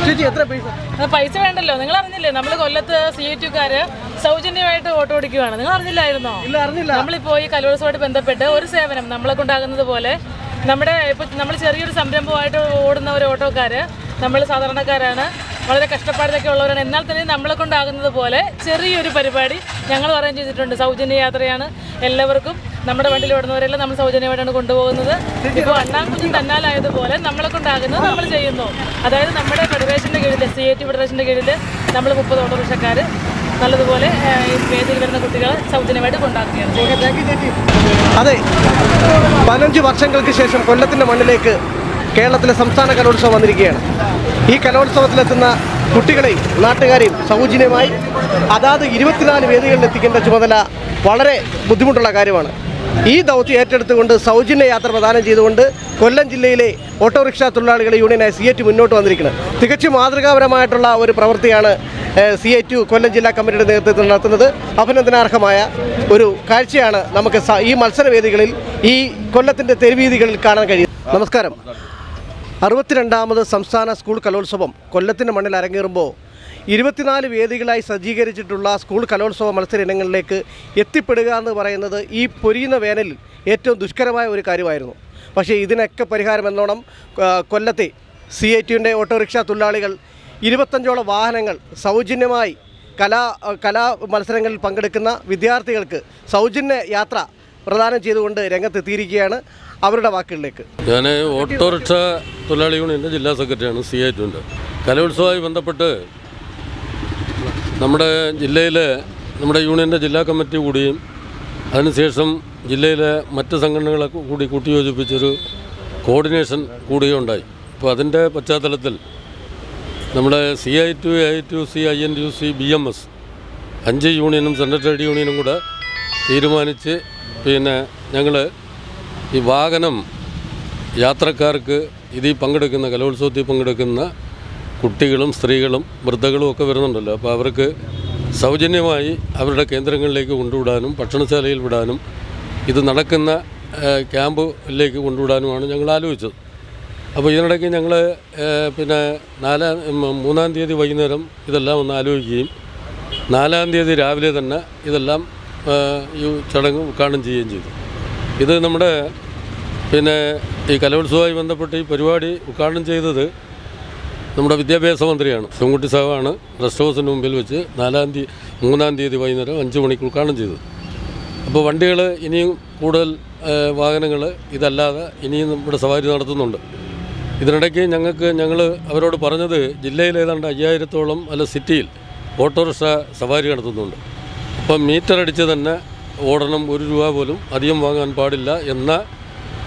ചേച്ചി എത്ര പൈസ? പൈസ വേണ്ടല്ലോ. നിങ്ങൾ അറിഞ്ഞില്ലേ നമ്മൾ കൊല്ലത്ത് സി എ ടുക്കാര് സൗജന്യമായിട്ട് ഓട്ടോ ഓടിക്കുവാണ്. നിങ്ങൾ അറിഞ്ഞില്ലായിരുന്നോ? ഇല്ല അറിഞ്ഞില്ല. നമ്മളിപ്പോ ഈ കലോത്സവമായിട്ട് ബന്ധപ്പെട്ട് ഒരു സേവനം നമ്മളെ കൊണ്ടാകുന്നത് പോലെ നമ്മുടെ ഇപ്പൊ നമ്മൾ ചെറിയൊരു സംരംഭമായിട്ട് ഓടുന്ന ഒരു ഓട്ടോക്കാര് നമ്മൾ സാധാരണക്കാരാണ്. വളരെ കഷ്ടപ്പാടിലൊക്കെ ഉള്ളവരാണ്. എന്നാൽ തന്നെ നമ്മളെ കൊണ്ടാകുന്നത് പോലെ ചെറിയൊരു പരിപാടി ഞങ്ങൾ അറേഞ്ച് ചെയ്തിട്ടുണ്ട്. സൗജന്യ യാത്രയാണ് എല്ലാവർക്കും. നമ്മുടെ വണ്ടിയിൽ ഓടുന്നവരെല്ലാം നമ്മൾ സൗജന്യമായിട്ടാണ് കൊണ്ടുപോകുന്നത്. ഇപ്പോൾ അണ്ണാക്കുഞ്ഞും തന്നാലായതുപോലെ നമ്മളെ കൊണ്ടാകുന്നത് നമ്മൾ ചെയ്യുന്നു. അതായത് നമ്മുടെ ഫെഡറേഷന്റെ കീഴിൽ സി എ ടി ഫെഡറേഷന്റെ കീഴിൽ നമ്മൾ മുപ്പത് ഓട്ടോറിക്ഷക്കാർ നല്ലതുപോലെ വേദിയിൽ വരുന്ന കുട്ടികളെ സൗജന്യമായിട്ട് കൊണ്ടാക്കുകയാണ് അതെ. പതിനഞ്ച് വർഷങ്ങൾക്ക് ശേഷം കൊല്ലത്തിന്റെ മണ്ണിലേക്ക് കേരളത്തിലെ സംസ്ഥാന കലോത്സവം വന്നിരിക്കുകയാണ്. ഈ കലോത്സവത്തിലെത്തുന്ന കുട്ടികളെയും നാട്ടുകാരെയും സൗജന്യമായി അതാത് ഇരുപത്തിനാല് വേദികളിൽ എത്തിക്കേണ്ട ചുമതല വളരെ ബുദ്ധിമുട്ടുള്ള കാര്യമാണ്. ഈ ദൗത്യം ഏറ്റെടുത്തുകൊണ്ട് സൗജന്യ യാത്ര പ്രദാനം ചെയ്തുകൊണ്ട് കൊല്ലം ജില്ലയിലെ ഓട്ടോറിക്ഷ തൊഴിലാളികളെ യൂണിയനായ സി എറ്റ് മുന്നോട്ട് വന്നിരിക്കുന്നത്. തികച്ചും മാതൃകാപരമായിട്ടുള്ള ഒരു പ്രവൃത്തിയാണ് സി എ ടു കൊല്ലം ജില്ലാ കമ്മിറ്റിയുടെ നേതൃത്വത്തിൽ നടത്തുന്നത്. അഭിനന്ദനാർഹമായ ഒരു കാഴ്ചയാണ് നമുക്ക് ഈ മത്സരവേദികളിൽ ഈ കൊല്ലത്തിന്റെ തെരുവീതികളിൽ കാണാൻ കഴിയും നമസ്കാരം. അറുപത്തിരണ്ടാമത് സംസ്ഥാന സ്കൂൾ കലോത്സവം കൊല്ലത്തിന്റെ മണ്ണിൽ അരങ്ങേറുമ്പോൾ ഇരുപത്തിനാല് വേദികളായി സജ്ജീകരിച്ചിട്ടുള്ള സ്കൂൾ കലോത്സവ മത്സര ഇനങ്ങളിലേക്ക് എത്തിപ്പെടുക എന്ന് പറയുന്നത് ഈ പൊരിയുന്ന വേനലിൽ ഏറ്റവും ദുഷ്കരമായ ഒരു കാര്യമായിരുന്നു. പക്ഷേ ഇതിനൊക്കെ പരിഹാരം എന്നോണം കൊല്ലത്തെ സി ഐ ടിയുടെ ഓട്ടോറിക്ഷ തൊഴിലാളികൾ ഇരുപത്തഞ്ചോളം വാഹനങ്ങൾ സൗജന്യമായി കലാ കലാ മത്സരങ്ങളിൽ പങ്കെടുക്കുന്ന വിദ്യാർത്ഥികൾക്ക് സൗജന്യ യാത്ര പ്രദാനം ചെയ്തുകൊണ്ട് രംഗത്തെത്തിയിരിക്കുകയാണ് അവരുടെ വാക്കുകളിലേക്ക്. ഞാൻ ഓട്ടോറിക്ഷ തൊഴിലാളി യൂണിയന്റെ ജില്ലാ സെക്രട്ടറിയാണ് സി ഐ ടിന്റെ കലോത്സവമായി ബന്ധപ്പെട്ട് നമ്മുടെ ജില്ലയിലെ നമ്മുടെ യൂണിയന്റെ ജില്ലാ കമ്മിറ്റി കൂടിയും അതിനുശേഷം ജില്ലയിലെ മറ്റ് സംഘടനകളെ കൂടി കൂട്ടിയോജിപ്പിച്ചൊരു കോർഡിനേഷൻ കൂടുകയുണ്ടായി. അപ്പോൾ അതിന്റെ പശ്ചാത്തലത്തിൽ നമ്മുടെ C I TU A I TU C I N U C B M S അഞ്ച് യൂണിയനും സെൻട്രൽ ട്രേഡ് യൂണിയനും കൂടെ തീരുമാനിച്ച് പിന്നെ ഞങ്ങൾ ഈ വാഹനം യാത്രക്കാർക്ക് ഇതിൽ പങ്കെടുക്കുന്ന കലോത്സവത്തിൽ പങ്കെടുക്കുന്ന കുട്ടികളും സ്ത്രീകളും വൃദ്ധകളും ഒക്കെ വരുന്നുണ്ടല്ലോ. അപ്പോൾ അവർക്ക് സൗജന്യമായി അവരുടെ കേന്ദ്രങ്ങളിലേക്ക് കൊണ്ടുവിടാനും ഭക്ഷണശാലയിൽ വിടാനും ഇത് നടക്കുന്ന ക്യാമ്പിലേക്ക് കൊണ്ടുവിടാനുമാണ് ഞങ്ങൾ ആലോചിച്ചത്. അപ്പോൾ ഇതിനിടയ്ക്ക് ഞങ്ങൾ പിന്നെ നാലാം മൂന്നാം തീയതി വൈകുന്നേരം ഇതെല്ലാം ഒന്ന് ആലോചിക്കുകയും നാലാം തീയതി രാവിലെ തന്നെ ഇതെല്ലാം ഈ ചടങ്ങ് ഉദ്ഘാടനം ചെയ്യുകയും ചെയ്തു. ഇത് നമ്മുടെ പിന്നെ ഈ കലോത്സവമായി ബന്ധപ്പെട്ട് ഈ പരിപാടി ഉദ്ഘാടനം ചെയ്തത് നമ്മുടെ വിദ്യാഭ്യാസ മന്ത്രിയാണ്. ശിവൻകുട്ടി സാഹാണ് റെസ്റ്റ് ഹൗസിന് മുമ്പിൽ വെച്ച് നാലാം തീയതി മൂന്നാം തീയതി വൈകുന്നേരം അഞ്ച് മണിക്ക് ഉദ്ഘാടനം ചെയ്തത് അപ്പോൾ വണ്ടികൾ ഇനിയും കൂടുതൽ വാഹനങ്ങൾ ഇതല്ലാതെ ഇനിയും നമ്മുടെ സവാരി നടത്തുന്നുണ്ട്. ഇതിനിടയ്ക്ക് ഞങ്ങൾക്ക് ഞങ്ങൾ അവരോട് പറഞ്ഞത് ജില്ലയിൽ ഏതാണ്ട് അയ്യായിരത്തോളം അല്ല സിറ്റിയിൽ ഓട്ടോറിക്ഷ സവാരി നടത്തുന്നുണ്ട്. അപ്പം മീറ്റർ അടിച്ച് തന്നെ ഓടണം ഒരു രൂപ പോലും അധികം വാങ്ങാൻ പാടില്ല എന്ന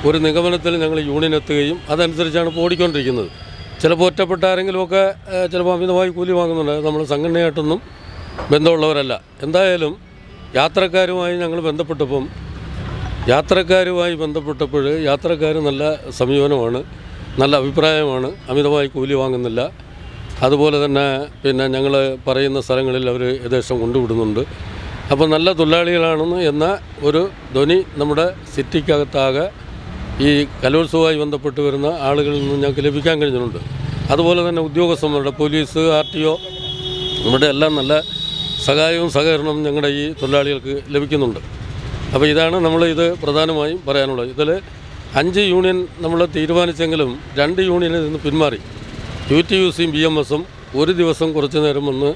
ഒരു നിഗമനത്തിൽ ഞങ്ങൾ യൂണിയൻ എത്തുകയും അതനുസരിച്ചാണ് ഇപ്പോൾ ഓടിക്കൊണ്ടിരിക്കുന്നത്. ചിലപ്പോൾ ഒറ്റപ്പെട്ട ആരെങ്കിലുമൊക്കെ ചിലപ്പോൾ അമിതമായി കൂലി വാങ്ങുന്നുണ്ട്. നമ്മൾ സംഘടനയായിട്ടൊന്നും ബന്ധമുള്ളവരല്ല. എന്തായാലും യാത്രക്കാരുമായി ഞങ്ങൾ ബന്ധപ്പെട്ടപ്പം യാത്രക്കാരുമായി ബന്ധപ്പെട്ടപ്പോൾ യാത്രക്കാർ നല്ല സമീപനമാണ് നല്ല അഭിപ്രായമാണ്. അമിതമായി കൂലി വാങ്ങുന്നില്ല. അതുപോലെ തന്നെ പിന്നെ ഞങ്ങൾ പറയുന്ന സ്ഥലങ്ങളിൽ അവർ ഏകദേശം കൊണ്ടുവിടുന്നുണ്ട്. അപ്പോൾ നല്ല തൊഴിലാളികളാണെന്ന് എന്ന ഒരു ധ്വനി നമ്മുടെ സിറ്റിക്കകത്താകെ ഈ കലോത്സവമായി ബന്ധപ്പെട്ട് വരുന്ന ആളുകളിൽ നിന്ന് ഞങ്ങൾക്ക് ലഭിക്കാൻ കഴിഞ്ഞിട്ടുണ്ട്. അതുപോലെ തന്നെ ഉദ്യോഗസ്ഥന്മാരുടെ പോലീസ് ആർ ടി ഒ നമ്മുടെ എല്ലാം നല്ല സഹായവും സഹകരണവും ഞങ്ങളുടെ ഈ തൊഴിലാളികൾക്ക് ലഭിക്കുന്നുണ്ട്. അപ്പോൾ ഇതാണ് നമ്മൾ ഇത് പ്രധാനമായും പറയാനുള്ളത്. ഇതിൽ അഞ്ച് യൂണിയൻ നമ്മൾ തീരുമാനിച്ചെങ്കിലും രണ്ട് യൂണിയനിൽ നിന്ന് പിന്മാറി. യു ടി യു സിയും ബി എം എസും ഒരു ദിവസം കുറച്ച് നേരം വന്ന്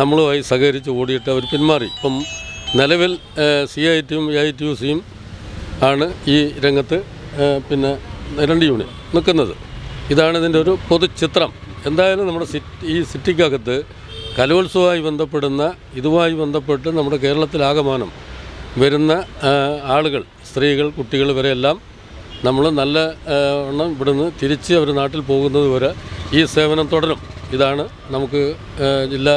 നമ്മളുമായി സഹകരിച്ച് ഓടിയിട്ട് അവർ പിന്മാറി. ഇപ്പം നിലവിൽ സി ഐ ടിയും എ ഐ ടി യു സിയും ആണ് ഈ രംഗത്ത് പിന്നെ രണ്ട് യൂണിയൻ നിൽക്കുന്നത്. ഇതാണ് ഇതിന്റെ ഒരു പൊതുചിത്രം എന്തായാലും നമ്മുടെ സിറ്റി ഈ സിറ്റിക്കകത്ത് കലോത്സവമായി ബന്ധപ്പെടുന്ന ഇതുമായി ബന്ധപ്പെട്ട് നമ്മുടെ കേരളത്തിലാകമാനം വരുന്ന ആളുകൾ സ്ത്രീകൾ കുട്ടികൾ ഇവരെയെല്ലാം നമ്മൾ നല്ല എണ്ണം ഇവിടുന്ന് തിരിച്ച് അവർ നാട്ടിൽ പോകുന്നത് വരെ ഈ സേവനം തുടരും. ഇതാണ് നമുക്ക് ജില്ലാ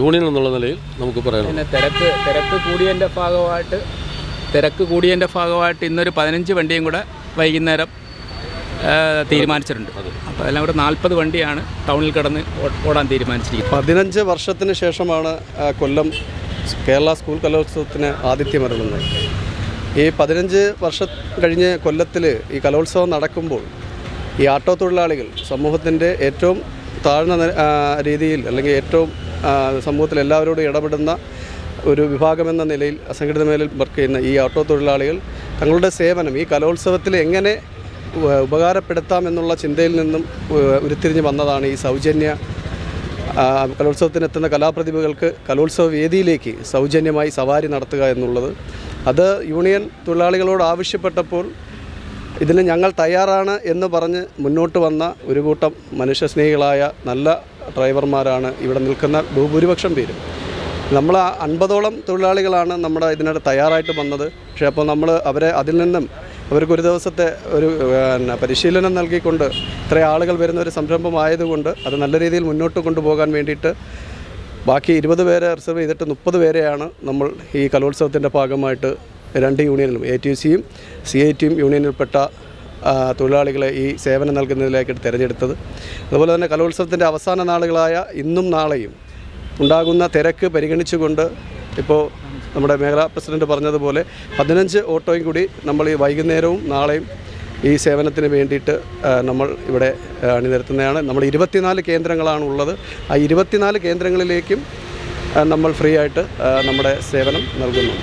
യൂണിയൻ എന്നുള്ള നിലയിൽ നമുക്ക് പറയാം പിന്നെ തിരക്ക് തിരക്ക് കൂടിയതിന്റെ ഭാഗമായിട്ട് തിരക്ക് കൂടിയതിന്റെ ഭാഗമായിട്ട് ഇന്നൊരു പതിനഞ്ച് വണ്ടിയും കൂടെ വൈകുന്നേരം തീരുമാനിച്ചിട്ടുണ്ട്. അപ്പോൾ എല്ലാം കൂടെ നാൽപ്പത് വണ്ടിയാണ് ടൗണിൽ കിടന്ന് ഓടാൻ തീരുമാനിച്ചിരിക്കുന്നത്. പതിനഞ്ച് വർഷത്തിന് ശേഷമാണ് കൊല്ലം കേരള സ്കൂൾ കലോത്സവത്തിന് ആതിഥ്യമരുളുന്നത് ഈ പതിനഞ്ച് വർഷം കഴിഞ്ഞ് കൊല്ലത്തിൽ ഈ കലോത്സവം നടക്കുമ്പോൾ ഈ ആട്ടോ തൊഴിലാളികൾ സമൂഹത്തിന്റെ ഏറ്റവും താഴ്ന്ന രീതിയിൽ അല്ലെങ്കിൽ ഏറ്റവും സമൂഹത്തിൽ എല്ലാവരോടും ഇടപെടുന്ന ഒരു വിഭാഗമെന്ന നിലയിൽ അസംഘടിത മേഖലയിൽ വർക്ക് ചെയ്യുന്ന ഈ ഓട്ടോ തൊഴിലാളികൾ തങ്ങളുടെ സേവനം ഈ കലോത്സവത്തിൽ എങ്ങനെ ഉപകാരപ്പെടുത്താം എന്നുള്ള ചിന്തയിൽ നിന്നും ഉരുത്തിരിഞ്ഞ് വന്നതാണ് ഈ സൗജന്യ കലോത്സവത്തിനെത്തുന്ന കലാപ്രതിഭകൾക്ക് കലോത്സവ വേദിയിലേക്ക് സൗജന്യമായി സവാരി നടത്തുക എന്നുള്ളത്. അത് യൂണിയൻ തൊഴിലാളികളോട് ആവശ്യപ്പെട്ടപ്പോൾ ഇതിന് ഞങ്ങൾ തയ്യാറാണ് എന്ന് പറഞ്ഞ് മുന്നോട്ട് വന്ന ഒരു കൂട്ടം മനുഷ്യസ്നേഹികളായ നല്ല ഡ്രൈവർമാരാണ് ഇവിടെ നിൽക്കുന്ന ഭൂഭൂരിപക്ഷം പേരും. നമ്മൾ അൻപതോളം തൊഴിലാളികളാണ് നമ്മുടെ ഇതിനോട് തയ്യാറായിട്ട് വന്നത്. പക്ഷേ അപ്പോൾ നമ്മൾ അവരെ അതിൽ നിന്നും അവർക്ക് ഒരു ദിവസത്തെ ഒരു പിന്നെ പരിശീലനം നൽകിക്കൊണ്ട് ഇത്ര ആളുകൾ വരുന്ന ഒരു സംരംഭമായതുകൊണ്ട് അത് നല്ല രീതിയിൽ മുന്നോട്ട് കൊണ്ടുപോകാൻ വേണ്ടിയിട്ട് ബാക്കി ഇരുപത് പേരെ റിസർവ് ചെയ്തിട്ട് മുപ്പത് പേരെയാണ് നമ്മൾ ഈ കലോത്സവത്തിന്റെ ഭാഗമായിട്ട് രണ്ട് യൂണിയനിലും എ ടി സിയും സി ഐ ടിയും യൂണിയനിൽപ്പെട്ട തൊഴിലാളികളെ ഈ സേവനം നൽകുന്നതിലേക്ക് തിരഞ്ഞെടുത്തത്. അതുപോലെ തന്നെ കലോത്സവത്തിന്റെ അവസാന നാളുകളായ ഇന്നും നാളെയും ഉണ്ടാകുന്ന തിരക്ക് പരിഗണിച്ചുകൊണ്ട് ഇപ്പോൾ നമ്മുടെ മേഖലാ പ്രസിഡന്റ് പറഞ്ഞതുപോലെ പതിനഞ്ച് ഓട്ടോയും കൂടി നമ്മൾ ഈ വൈകുന്നേരവും നാളെയും ഈ സേവനത്തിന് വേണ്ടിയിട്ട് നമ്മൾ ഇവിടെ അണിനിരത്തുന്നതാണ്. നമ്മൾ ഇരുപത്തിനാല് കേന്ദ്രങ്ങളാണ് ഉള്ളത്. ആ ഇരുപത്തിനാല് കേന്ദ്രങ്ങളിലേക്കും നമ്മൾ ഫ്രീ ആയിട്ട് നമ്മുടെ സേവനം നൽകുന്നു.